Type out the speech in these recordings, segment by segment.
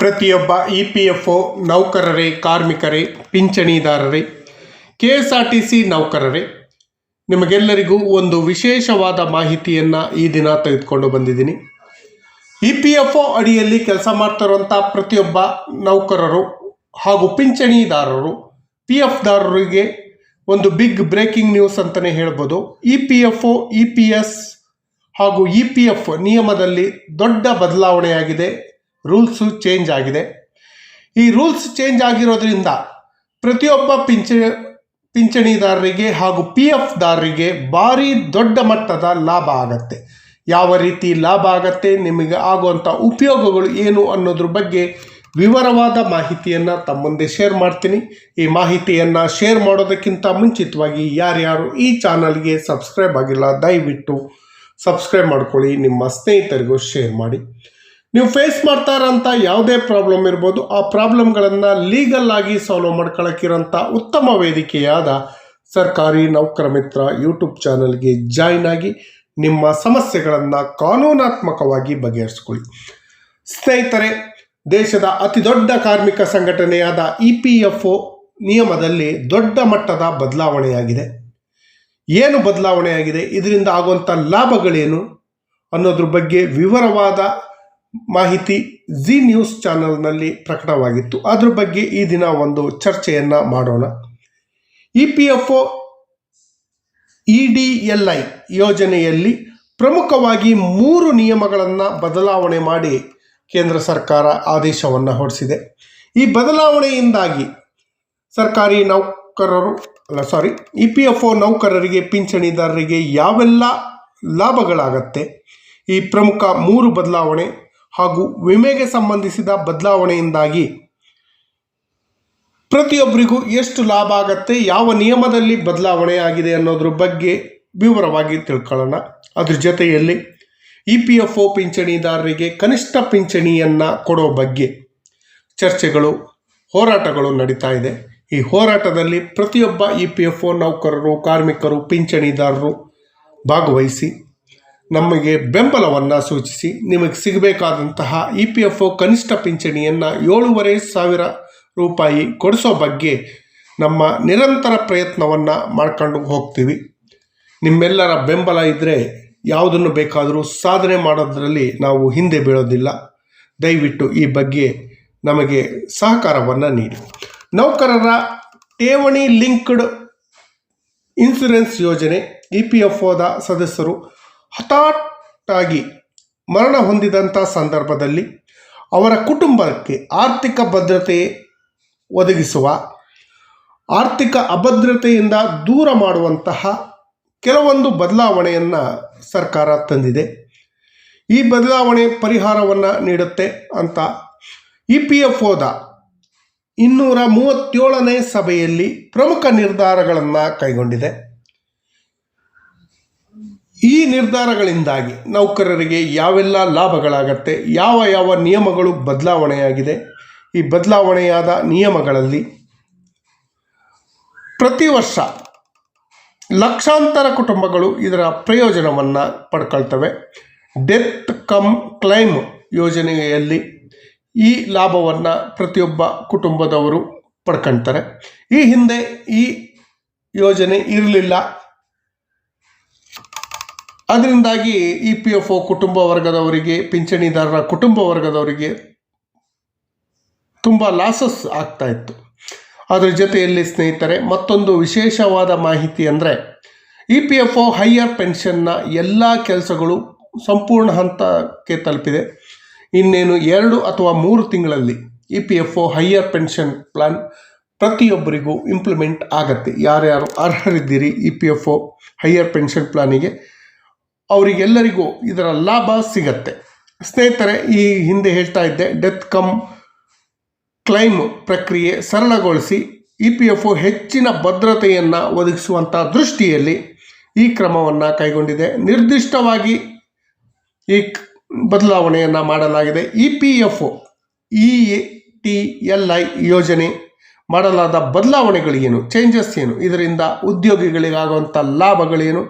ಪ್ರತಿಯೊಬ್ಬ E P F O ನೌಕರರೇ, ಕಾರ್ಮಿಕರೇ, ಪಿಂಚಣಿದಾರರೇ, K S R T C ನೌಕರರೇ. ನಿಮಗೆಲ್ಲರಿಗೂ ಒಂದು ವಿಶೇಷವಾದ ಮಾಹಿತಿಯನ್ನು ಈ ದಿನ ತೆಗೆದುಕೊಂಡು ಬಂದಿದ್ದೀನಿ. ಇ ಪಿ ಎಫ್ ಒ ಅಡಿಯಲ್ಲಿ ಕೆಲಸ ಮಾಡ್ತಿರುವಂಥ ಪ್ರತಿಯೊಬ್ಬ ನೌಕರರು ಹಾಗೂ ಪಿಂಚಣಿದಾರರು, ಪಿ ಎಫ್ದಾರರಿಗೆ ಒಂದು ಬಿಗ್ ಬ್ರೇಕಿಂಗ್ ನ್ಯೂಸ್ ಅಂತಲೇ ಹೇಳ್ಬೋದು. E P F O, E P S ಹಾಗೂ ಇ ಪಿ ಎಫ್ ನಿಯಮದಲ್ಲಿ ದೊಡ್ಡ ಬದಲಾವಣೆಯಾಗಿದೆ. ರೂಲ್ಸು ಚೇಂಜ್ ಆಗಿದೆ. ಈ ರೂಲ್ಸ್ ಚೇಂಜ್ ಆಗಿರೋದ್ರಿಂದ ಪ್ರತಿಯೊಬ್ಬ ಪಿಂಚ, ಪಿಂಚಣಿದಾರರಿಗೆ ಹಾಗೂ ಪಿ ಎಫ್ದಾರರಿಗೆ ಭಾರಿ ದೊಡ್ಡ ಮಟ್ಟದ ಲಾಭ ಆಗತ್ತೆ. ಯಾವ ರೀತಿ ಲಾಭ ಆಗತ್ತೆ, ನಿಮಗೆ ಆಗುವಂಥ ಉಪಯೋಗಗಳು ಏನು ಅನ್ನೋದ್ರ ಬಗ್ಗೆ ವಿವರವಾದ ಮಾಹಿತಿಯನ್ನು ತಮ್ಮಂದೆ ಮುಂದೆ ಶೇರ್ ಮಾಡ್ತೀನಿ. ಈ ಮಾಹಿತಿಯನ್ನು ಶೇರ್ ಮಾಡೋದಕ್ಕಿಂತ ಮುಂಚಿತವಾಗಿ ಯಾರ್ಯಾರು ಈ ಚಾನಲ್ಗೆ ಸಬ್ಸ್ಕ್ರೈಬ್ ಆಗಿಲ್ಲ, ದಯವಿಟ್ಟು ಸಬ್ಸ್ಕ್ರೈಬ್ ಮಾಡ್ಕೊಳ್ಳಿ. ನಿಮ್ಮ ಸ್ನೇಹಿತರಿಗೂ ಶೇರ್ ಮಾಡಿ. ನೀವು ಫೇಸ್ ಮಾಡ್ತಾ ಯಾವುದೇ ಪ್ರಾಬ್ಲಮ್ ಇರ್ಬೋದು, ಆ ಪ್ರಾಬ್ಲಮ್ಗಳನ್ನು ಲೀಗಲ್ ಆಗಿ ಸಾಲ್ವ್ ಮಾಡ್ಕೊಳ್ಳೋಕ್ಕಿರೋಂಥ ಉತ್ತಮ ವೇದಿಕೆಯಾದ ಸರ್ಕಾರಿ ನೌಕರ ಮಿತ್ರ ಯೂಟ್ಯೂಬ್ ಚಾನಲ್ಗೆ ಜಾಯ್ನ್ ಆಗಿ ನಿಮ್ಮ ಸಮಸ್ಯೆಗಳನ್ನು ಕಾನೂನಾತ್ಮಕವಾಗಿ ಬಗೆಹರಿಸ್ಕೊಳ್ಳಿ. ಸ್ನೇಹಿತರೆ, ದೇಶದ ಅತಿ ದೊಡ್ಡ ಕಾರ್ಮಿಕ ಸಂಘಟನೆಯಾದ ಇ ಪಿ ಎಫ್ ಒ ನಿಯಮದಲ್ಲಿ ದೊಡ್ಡ ಮಟ್ಟದ ಬದಲಾವಣೆಯಾಗಿದೆ. ಏನು ಬದಲಾವಣೆಯಾಗಿದೆ? ಇದರಿಂದ ಆಗುವಂಥ ಲಾಭಗಳೇನು? ಅನ್ನೋದ್ರ ಬಗ್ಗೆ ವಿವರವಾದ ಮಾಹಿತಿ ಜಿ ನ್ಯೂಸ್ ಚಾನಲ್ನಲ್ಲಿ ಪ್ರಕಟವಾಗಿತ್ತು. ಅದ್ರ ಬಗ್ಗೆ ಈ ದಿನ ಒಂದು ಚರ್ಚೆಯನ್ನು ಮಾಡೋಣ. E P F O E D L I ಯೋಜನೆಯಲ್ಲಿ ಪ್ರಮುಖವಾಗಿ ಮೂರು ನಿಯಮಗಳನ್ನು ಬದಲಾವಣೆ ಮಾಡಿ ಕೇಂದ್ರ ಸರ್ಕಾರ ಆದೇಶವನ್ನು ಹೊರಡಿಸಿದೆ. ಈ ಬದಲಾವಣೆಯಿಂದಾಗಿ ಸರ್ಕಾರಿ ನೌಕರರು, ಅಲ್ಲ sorry E P F O ನೌಕರರಿಗೆ, ಪಿಂಚಣಿದಾರರಿಗೆ ಯಾವೆಲ್ಲ ಲಾಭಗಳಾಗತ್ತೆ? ಈ ಪ್ರಮುಖ ಮೂರು ಬದಲಾವಣೆ ಹಾಗೂ ವಿಮೆಗೆ ಸಂಬಂಧಿಸಿದ ಬದಲಾವಣೆಯಿಂದಾಗಿ ಪ್ರತಿಯೊಬ್ಬರಿಗೂ ಎಷ್ಟು ಲಾಭ ಆಗತ್ತೆ, ಯಾವ ನಿಯಮದಲ್ಲಿ ಬದಲಾವಣೆ ಆಗಿದೆ ಅನ್ನೋದ್ರ ಬಗ್ಗೆ ವಿವರವಾಗಿ ತಿಳ್ಕೊಳ್ಳೋಣ. ಅದ್ರ ಜೊತೆಯಲ್ಲಿ ಇ ಪಿ ಎಫ್ ಒ ಪಿಂಚಣಿದಾರರಿಗೆ ಕನಿಷ್ಠ ಪಿಂಚಣಿಯನ್ನು ಕೊಡೋ ಬಗ್ಗೆ ಚರ್ಚೆಗಳು, ಹೋರಾಟಗಳು ನಡೀತಾ ಇದೆ. ಈ ಹೋರಾಟದಲ್ಲಿ ಪ್ರತಿಯೊಬ್ಬ ಇ ಪಿ ಎಫ್ ಒ ನೌಕರರು, ಕಾರ್ಮಿಕರು, ಪಿಂಚಣಿದಾರರು ಭಾಗವಹಿಸಿ ನಮಗೆ ಬೆಂಬಲವನ್ನು ಸೂಚಿಸಿ. ನಿಮಗೆ ಸಿಗಬೇಕಾದಂತಹ ಇ ಪಿ ಎಫ್ ಒ ಕನಿಷ್ಠ ಪಿಂಚಣಿಯನ್ನು ಏಳೂವರೆ ಸಾವಿರ ರೂಪಾಯಿ ಕೊಡಿಸೋ ಬಗ್ಗೆ ನಮ್ಮ ನಿರಂತರ ಪ್ರಯತ್ನವನ್ನು ಮಾಡ್ಕೊಂಡು ಹೋಗ್ತೀವಿ. ನಿಮ್ಮೆಲ್ಲರ ಬೆಂಬಲ ಇದ್ದರೆ ಯಾವುದನ್ನು ಬೇಕಾದರೂ ಸಾಧನೆ ಮಾಡೋದರಲ್ಲಿ ನಾವು ಹಿಂದೆ ಬೀಳೋದಿಲ್ಲ. ದಯವಿಟ್ಟು ಈ ಬಗ್ಗೆ ನಮಗೆ ಸಹಕಾರವನ್ನು ನೀಡಿ. ನೌಕರರ ಠೇವಣಿ ಲಿಂಕ್ಡ್ ಇನ್ಸುರೆನ್ಸ್ ಯೋಜನೆ ಇ ಪಿ ಎಫ್ ಒದ ಸದಸ್ಯರು ಹಠಾತ್ತಾಗಿ ಮರಣ ಹೊಂದಿದಂಥ ಸಂದರ್ಭದಲ್ಲಿ ಅವರ ಕುಟುಂಬಕ್ಕೆ ಆರ್ಥಿಕ ಭದ್ರತೆ ಒದಗಿಸುವ, ಆರ್ಥಿಕ ಅಭದ್ರತೆಯಿಂದ ದೂರ ಮಾಡುವಂತಹ ಕೆಲವೊಂದು ಬದಲಾವಣೆಯನ್ನು ಸರ್ಕಾರ ತಂದಿದೆ. ಈ ಬದಲಾವಣೆ ಪರಿಹಾರವನ್ನು ನೀಡುತ್ತೆ ಅಂತ ಇ ಪಿ ಎಫ್ ಒದ ಇನ್ನೂರ ಮೂವತ್ತೇಳನೇ ಸಭೆಯಲ್ಲಿ ಪ್ರಮುಖ ನಿರ್ಧಾರಗಳನ್ನು ಕೈಗೊಂಡಿದೆ. ಈ ನಿರ್ಧಾರಗಳಿಂದಾಗಿ ನೌಕರರಿಗೆ ಯಾವೆಲ್ಲ ಲಾಭಗಳಾಗತ್ತೆ, ಯಾವ ಯಾವ ನಿಯಮಗಳು ಬದಲಾವಣೆಯಾಗಿದೆ, ಈ ಬದಲಾವಣೆಯಾದ ನಿಯಮಗಳಲ್ಲಿ ಪ್ರತಿ ವರ್ಷ ಲಕ್ಷಾಂತರ ಕುಟುಂಬಗಳು ಇದರ ಪ್ರಯೋಜನವನ್ನು ಪಡ್ಕೊಳ್ತವೆ. ಡೆತ್ ಕಮ್ ಕ್ಲೈಮ್ ಯೋಜನೆಯಲ್ಲಿ ಈ ಲಾಭವನ್ನು ಪ್ರತಿಯೊಬ್ಬ ಕುಟುಂಬದವರು ಪಡ್ಕೊಳ್ತಾರೆ ಈ ಹಿಂದೆ ಈ ಯೋಜನೆ ಇರಲಿಲ್ಲ. ಅದರಿಂದಾಗಿ ಇ ಪಿ ಎಫ್ ಒ ಕುಟುಂಬ ವರ್ಗದವರಿಗೆ, ಪಿಂಚಣಿದಾರರ ಕುಟುಂಬ ವರ್ಗದವರಿಗೆ ತುಂಬ ಲಾಸಸ್ ಆಗ್ತಾ ಇತ್ತು. ಅದರ ಜೊತೆಯಲ್ಲಿ ಸ್ನೇಹಿತರೆ, ಮತ್ತೊಂದು ವಿಶೇಷವಾದ ಮಾಹಿತಿ ಅಂದರೆ, E P F O higher ಪೆನ್ಷನ್ನ ಎಲ್ಲ ಕೆಲಸಗಳು ಸಂಪೂರ್ಣ ಹಂತಕ್ಕೆ ತಲುಪಿದೆ. ಇನ್ನೇನು ಎರಡು ಅಥವಾ ಮೂರು ತಿಂಗಳಲ್ಲಿ E P F O higher pension plan ಪ್ರತಿಯೊಬ್ಬರಿಗೂ ಇಂಪ್ಲಿಮೆಂಟ್ ಆಗತ್ತೆ. ಯಾರ್ಯಾರು ಅರ್ಹರಿದ್ದೀರಿ E P F O higher pension ಪ್ಲಾನಿಗೆ ಅವರಿಗೆಲ್ಲರಿಗೂ ಇದರ ಲಾಭ ಸಿಗತ್ತೆ. ಸ್ನೇಹಿತರೆ, ಈ ಹಿಂದೆ ಹೇಳ್ತಾ ಇದ್ದೆ, ಡೆತ್ ಕಮ್ ಕ್ಲೈಮ್ ಪ್ರಕ್ರಿಯೆ ಸರಳಗೊಳಿಸಿ ಇ ಪಿ ಎಫ್ ಒ ಹೆಚ್ಚಿನ ಭದ್ರತೆಯನ್ನು ಒದಗಿಸುವಂಥ ದೃಷ್ಟಿಯಲ್ಲಿ ಈ ಕ್ರಮವನ್ನು ಕೈಗೊಂಡಿದೆ. ನಿರ್ದಿಷ್ಟವಾಗಿ ಈ ಬದಲಾವಣೆಯನ್ನು ಮಾಡಲಾಗಿದೆ. E P F O, E T L I ಯೋಜನೆ ಮಾಡಲಾದ ಬದಲಾವಣೆಗಳೇನು ಚೇಂಜಸ್ ಏನು? ಇದರಿಂದ ಉದ್ಯೋಗಿಗಳಿಗಾಗುವಂಥ ಲಾಭಗಳೇನು?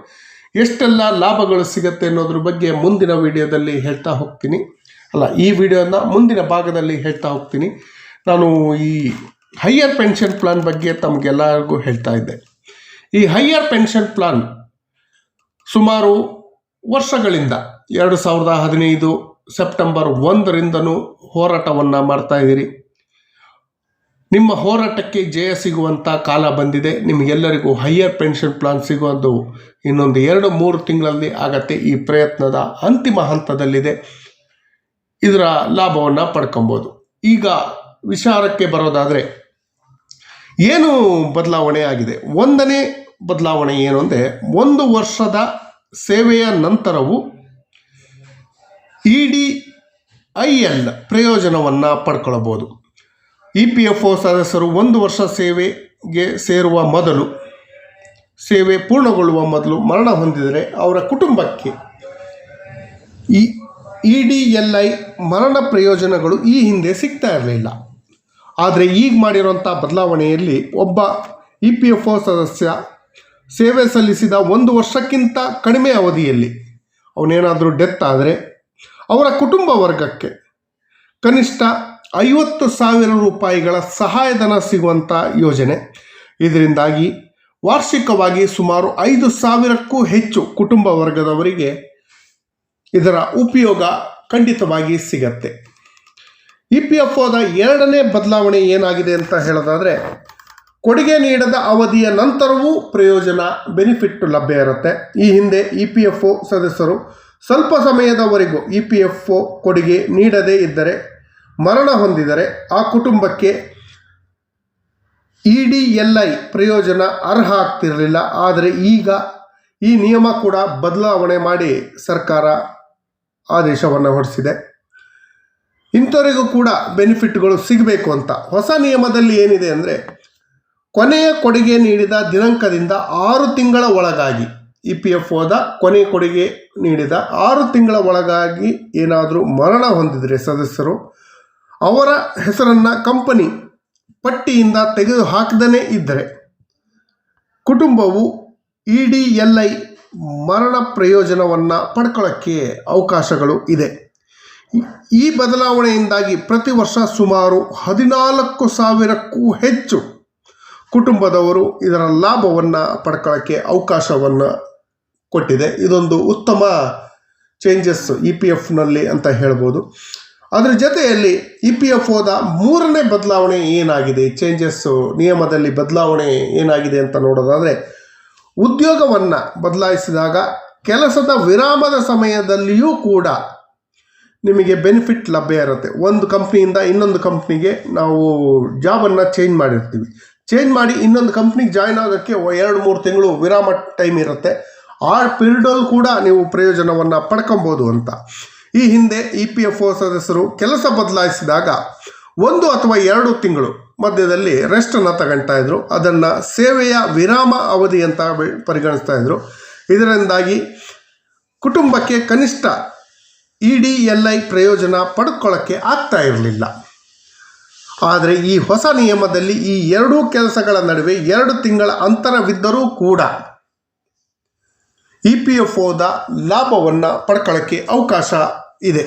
ಎಷ್ಟೆಲ್ಲ ಲಾಭಗಳು ಸಿಗುತ್ತೆ ಅನ್ನೋದ್ರ ಬಗ್ಗೆ ಮುಂದಿನ ವಿಡಿಯೋದಲ್ಲಿ ಹೇಳ್ತಾ ಹೋಗ್ತೀನಿ. ಅಲ್ಲ, ಈ ವಿಡಿಯೋನ ಮುಂದಿನ ಭಾಗದಲ್ಲಿ ಹೇಳ್ತಾ ಹೋಗ್ತೀನಿ. ನಾನು ಈ ಹೈಯರ್ ಪೆನ್ಷನ್ ಪ್ಲಾನ್ ಬಗ್ಗೆ ತಮಗೆಲ್ಲರಿಗೂ ಹೇಳ್ತಾ ಇದ್ದೆ. ಈ ಹೈಯರ್ ಪೆನ್ಷನ್ ಪ್ಲಾನ್ ಸುಮಾರು ವರ್ಷಗಳಿಂದ, ಎರಡು ಸಾವಿರದ ಹದಿನೈದು ಸೆಪ್ಟೆಂಬರ್ ಒಂದರಿಂದನೂ ಹೋರಾಟವನ್ನು ಮಾಡ್ತಾ ಇದ್ದೀರಿ. ನಿಮ್ಮ ಹೋರಾಟಕ್ಕೆ ಜಯ ಸಿಗುವಂಥ ಕಾಲ ಬಂದಿದೆ. ನಿಮಗೆಲ್ಲರಿಗೂ ಹೈಯರ್ ಪೆನ್ಷನ್ ಪ್ಲಾನ್ ಸಿಗುವುದು ಇನ್ನೊಂದು ಎರಡು ಮೂರು ತಿಂಗಳಲ್ಲಿ ಆಗತ್ತೆ ಈ ಪ್ರಯತ್ನದ ಅಂತಿಮ ಹಂತದಲ್ಲಿದೆ. ಇದರ ಲಾಭವನ್ನು ಪಡ್ಕೊಬೋದು. ಈಗ ವಿಚಾರಕ್ಕೆ ಬರೋದಾದರೆ ಏನು ಬದಲಾವಣೆ ಆಗಿದೆ? ಒಂದನೇ ಬದಲಾವಣೆ ಏನು ಅಂದರೆ ಒಂದು ವರ್ಷದ ಸೇವೆಯ ನಂತರವೂ ಇ ಡಿ ಐ ಎಲ್ ಪ್ರಯೋಜನವನ್ನು ಪಡ್ಕೊಳ್ಬೋದು. ಇ ಪಿ ಎಫ್ ಒ ಸದಸ್ಯರು ಒಂದು ವರ್ಷ ಸೇವೆಗೆ ಸೇರುವ ಮೊದಲು, ಸೇವೆ ಪೂರ್ಣಗೊಳ್ಳುವ ಮೊದಲು ಮರಣ ಹೊಂದಿದರೆ ಅವರ ಕುಟುಂಬಕ್ಕೆ ಈ ಇ ಡಿ ಎಲ್ ಐ ಮರಣ ಪ್ರಯೋಜನಗಳು ಈ ಹಿಂದೆ ಸಿಗ್ತಾ ಇರಲಿಲ್ಲ. ಆದರೆ ಈಗ ಮಾಡಿರುವಂಥ ಬದಲಾವಣೆಯಲ್ಲಿ ಒಬ್ಬ ಇ ಪಿ ಎಫ್ ಒ ಸದಸ್ಯ ಸೇವೆ ಸಲ್ಲಿಸಿದ ಒಂದು ವರ್ಷಕ್ಕಿಂತ ಕಡಿಮೆ ಅವಧಿಯಲ್ಲಿ ಅವನೇನಾದರೂ ಡೆತ್ ಆದರೆ ಅವರ ಕುಟುಂಬ ವರ್ಗಕ್ಕೆ ಕನಿಷ್ಠ ಐವತ್ತು ಸಾವಿರ ರೂಪಾಯಿಗಳ ಸಹಾಯಧನ ಸಿಗುವಂಥ ಯೋಜನೆ. ಇದರಿಂದಾಗಿ ವಾರ್ಷಿಕವಾಗಿ ಸುಮಾರು ಐದು ಸಾವಿರಕ್ಕೂ ಹೆಚ್ಚು ಕುಟುಂಬ ವರ್ಗದವರಿಗೆ ಇದರ ಉಪಯೋಗ ಖಂಡಿತವಾಗಿ ಸಿಗತ್ತೆ. ಇ ಪಿ ಎಫ್ ಒದ ಎರಡನೇ ಬದಲಾವಣೆ ಏನಾಗಿದೆ ಅಂತ ಹೇಳೋದಾದರೆ, ಕೊಡುಗೆ ನೀಡದ ಅವಧಿಯ ನಂತರವೂ ಪ್ರಯೋಜನ, ಬೆನಿಫಿಟ್ ಲಭ್ಯ ಇರುತ್ತೆ. ಈ ಹಿಂದೆ ಇ ಪಿ ಎಫ್ ಒ ಸದಸ್ಯರು ಸ್ವಲ್ಪ ಸಮಯದವರೆಗೂ ಇ ಪಿ ಎಫ್ ಒ ಕೊಡುಗೆ ನೀಡದೇ ಇದ್ದರೆ ಮರಣ ಹೊಂದಿದರೆ ಆ ಕುಟುಂಬಕ್ಕೆ ಇ ಡಿ ಎಲ್ ಐ ಪ್ರಯೋಜನ ಅರ್ಹ ಆಗ್ತಿರಲಿಲ್ಲ ಆದರೆ ಈಗ ಈ ನಿಯಮ ಕೂಡ ಬದಲಾವಣೆ ಮಾಡಿ ಸರ್ಕಾರ ಆದೇಶವನ್ನು ಹೊರಡಿಸಿದೆ. ಇಂಥವರಿಗೂ ಕೂಡ ಬೆನಿಫಿಟ್ಗಳು ಸಿಗಬೇಕು ಅಂತ. ಹೊಸ ನಿಯಮದಲ್ಲಿ ಏನಿದೆ ಅಂದರೆ ಕೊನೆಯ ಕೊಡುಗೆ ನೀಡಿದ ದಿನಾಂಕದಿಂದ ಆರು ತಿಂಗಳ ಒಳಗಾಗಿ, ಇ ಪಿ ಎಫ್ ಒದ ಕೊನೆಯ ಕೊಡುಗೆ ನೀಡಿದ ಆರು ತಿಂಗಳ ಒಳಗಾಗಿ ಏನಾದರೂ ಮರಣ ಹೊಂದಿದರೆ ಸದಸ್ಯರು ಅವರ ಹೆಸರನ್ನು ಕಂಪನಿ ಪಟ್ಟಿಯಿಂದ ತೆಗೆದು ಹಾಕದೇ ಇದ್ದರೆ ಕುಟುಂಬವು ಇ ಡಿ ಎಲ್ ಐ ಮರಣ ಪ್ರಯೋಜನವನ್ನು ಪಡ್ಕೊಳ್ಳೋಕ್ಕೆ ಅವಕಾಶಗಳು ಇದೆ. ಈ- ಬದಲಾವಣೆಯಿಂದಾಗಿ ಪ್ರತಿ ವರ್ಷ ಸುಮಾರು ಹದಿನಾಲ್ಕು ಸಾವಿರಕ್ಕೂ ಹೆಚ್ಚು ಕುಟುಂಬದವರು ಇದರ ಲಾಭವನ್ನು ಪಡ್ಕೊಳ್ಳೋಕ್ಕೆ ಅವಕಾಶವನ್ನು ಕೊಟ್ಟಿದೆ. ಇದೊಂದು ಉತ್ತಮ ಚೇಂಜಸ್ ಇ ಪಿ ಎಫ್ನಲ್ಲಿ ಅಂತ ಹೇಳ್ಬೋದು. ಅದರ ಜೊತೆಯಲ್ಲಿ ಇ ಪಿ ಎಫ್ ಒದ ಮೂರನೇ ಬದಲಾವಣೆ ಏನಾಗಿದೆ? ಚೇಂಜಸ್ಸು ನಿಯಮದಲ್ಲಿ ಬದಲಾವಣೆ ಏನಾಗಿದೆ ಅಂತ ನೋಡೋದಾದರೆ, ಉದ್ಯೋಗವನ್ನು ಬದಲಾಯಿಸಿದಾಗ ಕೆಲಸದ ವಿರಾಮದ ಸಮಯದಲ್ಲಿಯೂ ಕೂಡ ನಿಮಗೆ ಬೆನಿಫಿಟ್ ಲಭ್ಯ ಇರುತ್ತೆ. ಒಂದು ಕಂಪ್ನಿಯಿಂದ ಇನ್ನೊಂದು ಕಂಪ್ನಿಗೆ ನಾವು ಜಾಬನ್ನು ಚೇಂಜ್ ಮಾಡಿರ್ತೀವಿ. ಚೇಂಜ್ ಮಾಡಿ ಇನ್ನೊಂದು ಕಂಪ್ನಿಗೆ ಜಾಯ್ನ್ ಆಗೋಕ್ಕೆ ಎರಡು, ಮೂರು ತಿಂಗಳು ವಿರಾಮ ಟೈಮ್ ಇರುತ್ತೆ. ಆ ಪೀರಿಯಡಲ್ಲಿ ಕೂಡ ನೀವು ಪ್ರಯೋಜನವನ್ನು ಪಡ್ಕೊಬೋದು ಅಂತ. ಈ ಹಿಂದೆ ಇ ಪಿ ಎಫ್ ಒ ಸದಸ್ಯರು ಕೆಲಸ ಬದಲಾಯಿಸಿದಾಗ ಒಂದು ಅಥವಾ ಎರಡು ತಿಂಗಳು ಮಧ್ಯದಲ್ಲಿ ರೆಸ್ಟನ್ನು ತಗೊಳ್ತಾ ಇದ್ರು. ಅದನ್ನು ಸೇವೆಯ ವಿರಾಮ ಅವಧಿ ಅಂತ ಪರಿಗಣಿಸ್ತಾ ಇದ್ರು. ಇದರಿಂದಾಗಿ ಕುಟುಂಬಕ್ಕೆ ಕನಿಷ್ಠ ಇ ಡಿ ಎಲ್ ಐ ಪ್ರಯೋಜನ ಪಡ್ಕೊಳ್ಳೋಕ್ಕೆ ಆಗ್ತಾ ಇರಲಿಲ್ಲ. ಆದರೆ ಈ ಹೊಸ ನಿಯಮದಲ್ಲಿ ಈ ಎರಡೂ ಕೆಲಸಗಳ ನಡುವೆ ಎರಡು ತಿಂಗಳ ಅಂತರವಿದ್ದರೂ ಕೂಡ ಇ ಪಿ ಎಫ್ ಒದ ಲಾಭವನ್ನು ಪಡ್ಕೊಳ್ಳೋಕ್ಕೆ ಅವಕಾಶ ಇದೆ.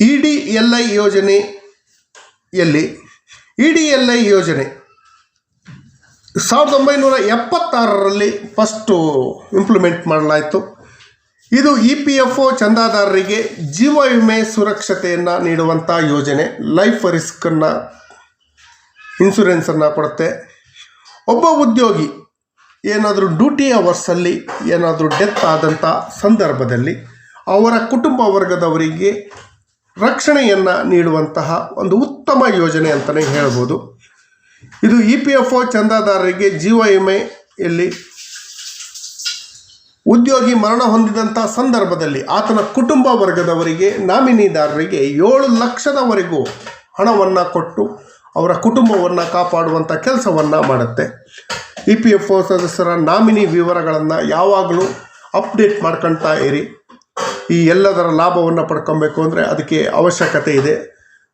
ಇ ಡಿ ಎಲ್ ಐ ಯೋಜನೆಯಲ್ಲಿ ಇ ಡಿ ಎಲ್ ಐ ಯೋಜನೆ ಸಾವಿರದ ಒಂಬೈನೂರ ಎಪ್ಪತ್ತಾರರಲ್ಲಿ ಫಸ್ಟು ಇಂಪ್ಲಿಮೆಂಟ್ ಮಾಡಲಾಯಿತು. ಇದು ಇ ಪಿ ಎಫ್ ಒ ಚಂದಾದಾರರಿಗೆ ಜೀವ ವಿಮೆ ಸುರಕ್ಷತೆಯನ್ನು ನೀಡುವಂಥ ಯೋಜನೆ. ಲೈಫ್ ರಿಸ್ಕನ್ನು ಇನ್ಶೂರೆನ್ಸನ್ನು ಕೊಡುತ್ತೆ. ಒಬ್ಬ ಉದ್ಯೋಗಿ ಏನಾದರೂ ಡ್ಯೂಟಿ ಅವರ್ಸಲ್ಲಿ ಏನಾದರೂ ಡೆತ್ ಆದಂಥ ಸಂದರ್ಭದಲ್ಲಿ ಅವರ ಕುಟುಂಬ ವರ್ಗದವರಿಗೆ ರಕ್ಷಣೆಯನ್ನು ನೀಡುವಂತಹ ಒಂದು ಉತ್ತಮ ಯೋಜನೆ ಅಂತಲೇ ಹೇಳ್ಬೋದು. ಇದು ಇ ಪಿ ಎಫ್ ಒ ಚಂದಾದಾರರಿಗೆ ಜೀವ ವಿಮೆಯಲ್ಲಿ ಉದ್ಯೋಗಿ ಮರಣ ಹೊಂದಿದಂಥ ಸಂದರ್ಭದಲ್ಲಿ ಆತನ ಕುಟುಂಬ ವರ್ಗದವರಿಗೆ ನಾಮಿನಿದಾರರಿಗೆ ಏಳು ಲಕ್ಷದವರೆಗೂ ಹಣವನ್ನು ಕೊಟ್ಟು ಅವರ ಕುಟುಂಬವನ್ನು ಕಾಪಾಡುವಂಥ ಕೆಲಸವನ್ನು ಮಾಡುತ್ತೆ. ಇ ಪಿ ಎಫ್ ಒ ಸದಸ್ಯರ ನಾಮಿನಿ ವಿವರಗಳನ್ನು ಯಾವಾಗಲೂ ಅಪ್ಡೇಟ್ ಮಾಡ್ಕೊಳ್ತಾ ಇರಿ. ಈ ಎಲ್ಲದರ ಲಾಭವನ್ನು ಪಡ್ಕೊಬೇಕು ಅಂದರೆ ಅದಕ್ಕೆ ಅವಶ್ಯಕತೆ ಇದೆ.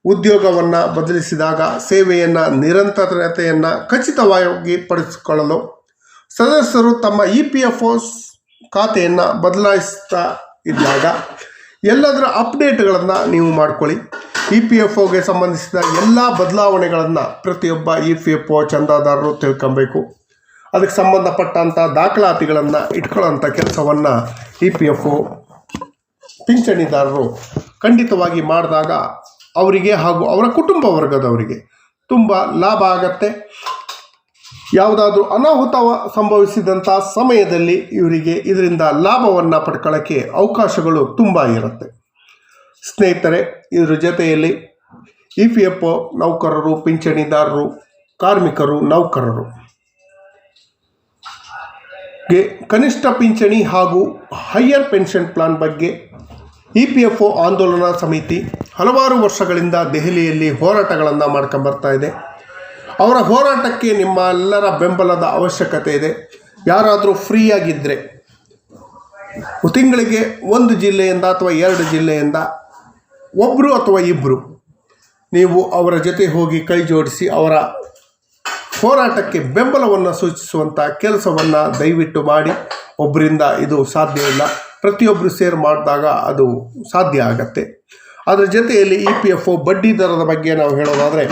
ಉದ್ಯೋಗವನ್ನು ಬದಲಿಸಿದಾಗ ಸೇವೆಯನ್ನು ನಿರಂತರತೆಯನ್ನು ಖಚಿತವಾಗಿ ಪಡಿಸಿಕೊಳ್ಳಲು ಸದಸ್ಯರು ತಮ್ಮ ಇ ಪಿ ಎಫ್ ಒ ಖಾತೆಯನ್ನು ಬದಲಾಯಿಸ್ತಾ ಇದ್ದಾಗ ಎಲ್ಲದರ ಅಪ್ಡೇಟ್ಗಳನ್ನು ನೀವು ಮಾಡ್ಕೊಳ್ಳಿ. ಇ ಪಿ ಎಫ್ ಒಗೆ ಸಂಬಂಧಿಸಿದ ಎಲ್ಲ ಬದಲಾವಣೆಗಳನ್ನು ಪ್ರತಿಯೊಬ್ಬ ಇ ಪಿ ಎಫ್ ಒ ಚಂದಾದಾರರು ತಿಳ್ಕೊಬೇಕು. ಅದಕ್ಕೆ ಸಂಬಂಧಪಟ್ಟಂಥ ದಾಖಲಾತಿಗಳನ್ನು ಇಟ್ಕೊಳ್ಳೋಂಥ ಕೆಲಸವನ್ನು ಇ ಪಿ ಎಫ್ ಒ ಪಿಂಚಣಿದಾರರು ಖಂಡಿತವಾಗಿ ಮಾಡಿದಾಗ ಅವರಿಗೆ ಹಾಗೂ ಅವರ ಕುಟುಂಬ ವರ್ಗದವರಿಗೆ ತುಂಬ ಲಾಭ ಆಗತ್ತೆ. ಯಾವುದಾದ್ರೂ ಅನಾಹುತ ಸಂಭವಿಸಿದಂಥ ಸಮಯದಲ್ಲಿ ಇವರಿಗೆ ಇದರಿಂದ ಲಾಭವನ್ನು ಪಡ್ಕೊಳ್ಳೋಕ್ಕೆ ಅವಕಾಶಗಳು ತುಂಬ ಇರುತ್ತೆ. ಸ್ನೇಹಿತರೆ, ಇದರ ಜೊತೆಯಲ್ಲಿ ಇ ಪಿ ಎಫ್ ಒ ನೌಕರರು, ಪಿಂಚಣಿದಾರರು, ಕಾರ್ಮಿಕರು, ನೌಕರರು ಗೆ ಕನಿಷ್ಠ ಪಿಂಚಣಿ ಹಾಗೂ ಹೈಯರ್ ಪೆನ್ಷನ್ ಪ್ಲಾನ್ ಬಗ್ಗೆ ಇ ಪಿ ಎಫ್ ಒ ಆಂದೋಲನ ಸಮಿತಿ ಹಲವಾರು ವರ್ಷಗಳಿಂದ ದೆಹಲಿಯಲ್ಲಿ ಹೋರಾಟಗಳನ್ನು ಮಾಡ್ಕೊಂಬರ್ತಾ ಇದೆ. ಅವರ ಹೋರಾಟಕ್ಕೆ ನಿಮ್ಮ ಎಲ್ಲರ ಬೆಂಬಲದ ಅವಶ್ಯಕತೆ ಇದೆ. ಯಾರಾದರೂ ಫ್ರೀಯಾಗಿದ್ದರೆ ತಿಂಗಳಿಗೆ ಒಂದು ಜಿಲ್ಲೆಯಿಂದ ಅಥವಾ ಎರಡು ಜಿಲ್ಲೆಯಿಂದ ಒಬ್ಬರು ಅಥವಾ ಇಬ್ಬರು ನೀವು ಅವರ ಜೊತೆ ಹೋಗಿ ಕೈ ಜೋಡಿಸಿ ಅವರ ಹೋರಾಟಕ್ಕೆ ಬೆಂಬಲವನ್ನು ಸೂಚಿಸುವಂಥ ಕೆಲಸವನ್ನು ದಯವಿಟ್ಟು ಮಾಡಿ. ಒಬ್ಬರಿಂದ ಇದು ಸಾಧ್ಯವಿಲ್ಲ ಪ್ರತಿಯೊಬ್ಬರು ಸೇರ್ ಮಾಡಿದಾಗ ಅದು ಸಾಧ್ಯ ಆಗತ್ತೆ. ಅದರ ಜೊತೆಯಲ್ಲಿ ಇ ಪಿ ಎಫ್ ಒ ಬಡ್ಡಿ ದರದ ಬಗ್ಗೆ ನಾವು ಹೇಳೋದಾದರೆ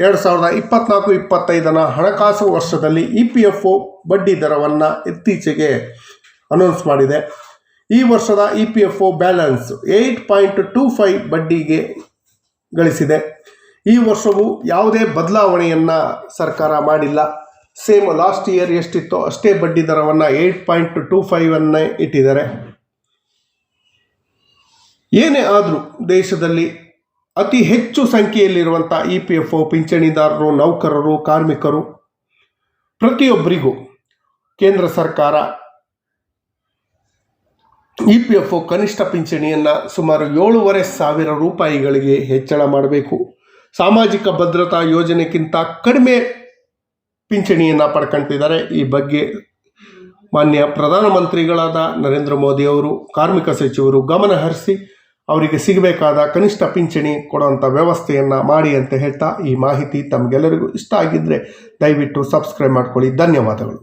ಎರಡು ಸಾವಿರದ ಇಪ್ಪತ್ನಾಲ್ಕು, ಇಪ್ಪತ್ತೈದನ ಹಣಕಾಸು ವರ್ಷದಲ್ಲಿ ಇ ಪಿ ಎಫ್ ಒ ಬಡ್ಡಿ ದರವನ್ನು ಇತ್ತೀಚೆಗೆ ಅನೌನ್ಸ್ ಮಾಡಿದೆ. ಈ ವರ್ಷದ E P F O balance eight point two five ಬಡ್ಡಿಗೆ ಗಳಿಸಿದೆ. ಈ ವರ್ಷವು ಯಾವುದೇ ಬದಲಾವಣೆಯನ್ನು ಸರ್ಕಾರ ಮಾಡಿಲ್ಲ. ಸೇಮ್ ಲಾಸ್ಟ್ ಇಯರ್ ಎಷ್ಟಿತ್ತೋ ಅಷ್ಟೇ ಬಡ್ಡಿ ದರವನ್ನು ಏಯ್ಟ್ ಪಾಯಿಂಟ್ ಟೂ ಫೈವನ್ನೇ ಇಟ್ಟಿದ್ದಾರೆ. ಏನೇ ಆದರೂ ದೇಶದಲ್ಲಿ ಅತಿ ಹೆಚ್ಚು ಸಂಖ್ಯೆಯಲ್ಲಿರುವಂಥ ಇ ಪಿ ಎಫ್ ಒ ಪಿಂಚಣಿದಾರರು, ನೌಕರರು, ಕಾರ್ಮಿಕರು, ಪ್ರತಿಯೊಬ್ಬರಿಗೂ ಕೇಂದ್ರ ಸರ್ಕಾರ ಇ ಪಿ ಎಫ್ ಒ ಕನಿಷ್ಠ ಪಿಂಚಣಿಯನ್ನು ಸುಮಾರು ಏಳೂವರೆ ಸಾವಿರ ರೂಪಾಯಿಗಳಿಗೆ ಹೆಚ್ಚಳ ಮಾಡಬೇಕು. ಸಾಮಾಜಿಕ ಭದ್ರತಾ ಯೋಜನೆಗಿಂತ ಕಡಿಮೆ ಪಿಂಚಣಿಯನ್ನು ಪಡ್ಕೊಳ್ತಿದ್ದಾರೆ ಈ ಬಗ್ಗೆ ಮಾನ್ಯ ಪ್ರಧಾನಮಂತ್ರಿಗಳಾದ ನರೇಂದ್ರ ಮೋದಿ ಅವರು, ಕಾರ್ಮಿಕ ಸಚಿವರು ಗಮನ ಹರಿಸಿ ಅವರಿಗೆ ಸಿಗಬೇಕಾದ ಕನಿಷ್ಠ ಪಿಂಚಣಿ ಕೊಡುವಂಥ ವ್ಯವಸ್ಥೆಯನ್ನು ಮಾಡಿ ಅಂತ ಹೇಳ್ತಾ ಈ ಮಾಹಿತಿ ತಮಗೆಲ್ಲರಿಗೂ ಇಷ್ಟ ಆಗಿದ್ದರೆ ದಯವಿಟ್ಟು ಸಬ್ಸ್ಕ್ರೈಬ್ ಮಾಡ್ಕೊಳ್ಳಿ. ಧನ್ಯವಾದಗಳು.